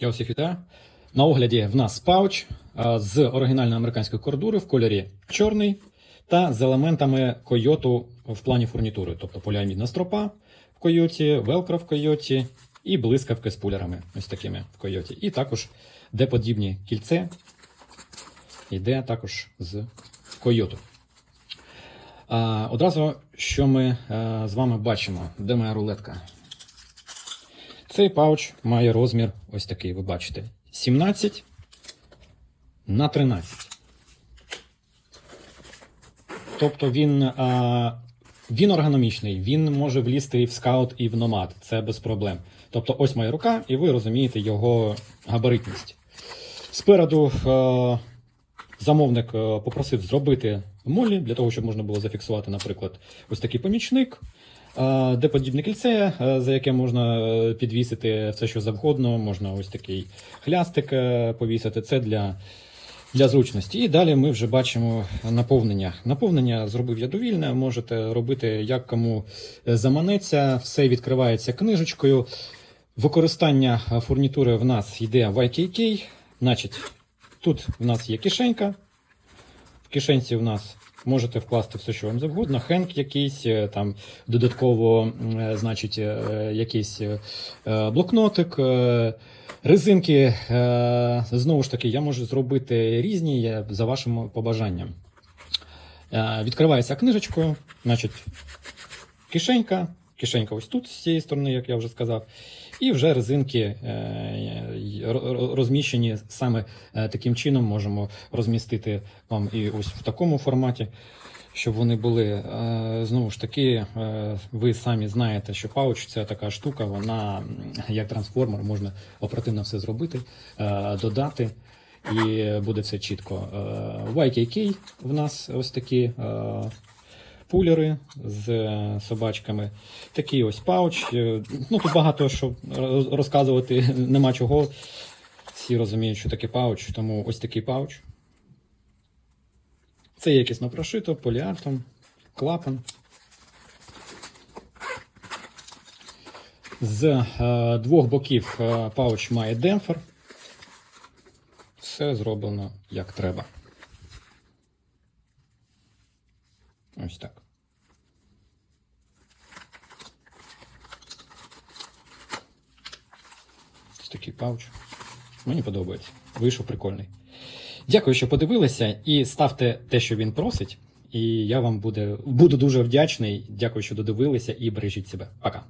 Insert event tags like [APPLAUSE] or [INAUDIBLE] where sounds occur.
Я усіх вітаю. На огляді в нас пауч з оригінальної американської кордури в кольорі чорний та з елементами койоту в плані фурнітури, тобто поліамідна стропа в койоті, велкро в койоті і блискавки з пулерами, ось такими в койоті. І також де подібні кільце йде також з койоту. Одразу, що ми з вами бачимо, де моя рулетка? Цей пауч має розмір ось такий, ви бачите, 17 на 13. Тобто він, а, він ергономічний, він може влізти і в скаут, і в номад. Це без проблем. Тобто, ось моя рука, і ви розумієте його габаритність. Спереду е, замовник попросив зробити молі для того, щоб можна було зафіксувати, наприклад, ось такий помічник. Де подібне кільце, е, за яке можна е, підвісити все, що завгодно, можна ось такий хлястик е, повісити. Це для, для зручності. І далі ми вже бачимо наповнення. Наповнення зробив я довільне, можете робити як кому заманеться. Все відкривається книжечкою. Використання фурнітури в нас йде в IKK. Значить, тут в нас є кишенька. В кишенці в нас можете вкласти все, що вам завгодно. Хенк якийсь, е, там додатково, е, значить, е, якийсь блокнотик. Резинки, знову ж таки, я можу зробити різні за вашим побажанням. Відкривається книжечкою, значить, кишенька, кишенька ось тут, з цієї сторони, як я вже сказав, і вже резинки розміщені саме е, таким чином можемо розмістити вам і ось в такому форматі, щоб вони були. Е, Знову ж таки, е, ви самі знаєте, що пауч це така штука, вона як трансформер, можна оперативно все зробити, додати. І буде все чітко. В YKK в нас ось такі пулери з е, собачками. Такий ось пауч. Е, Ну, тут багато що розказувати [LAUGHS] нема чого. Всі розуміють, що таке пауч, тому ось такий пауч. Це якісно прошито поліартом, клапан. З е, двох боків е, пауч має демпфер. Все зроблено як треба. Ось так. Ось такий пауч. Мені подобається. Вийшов прикольний. Дякую, що подивилися, і ставте те, що він просить. І я вам буде, буду дуже вдячний. Дякую, що додивилися, і бережіть себе. Пока.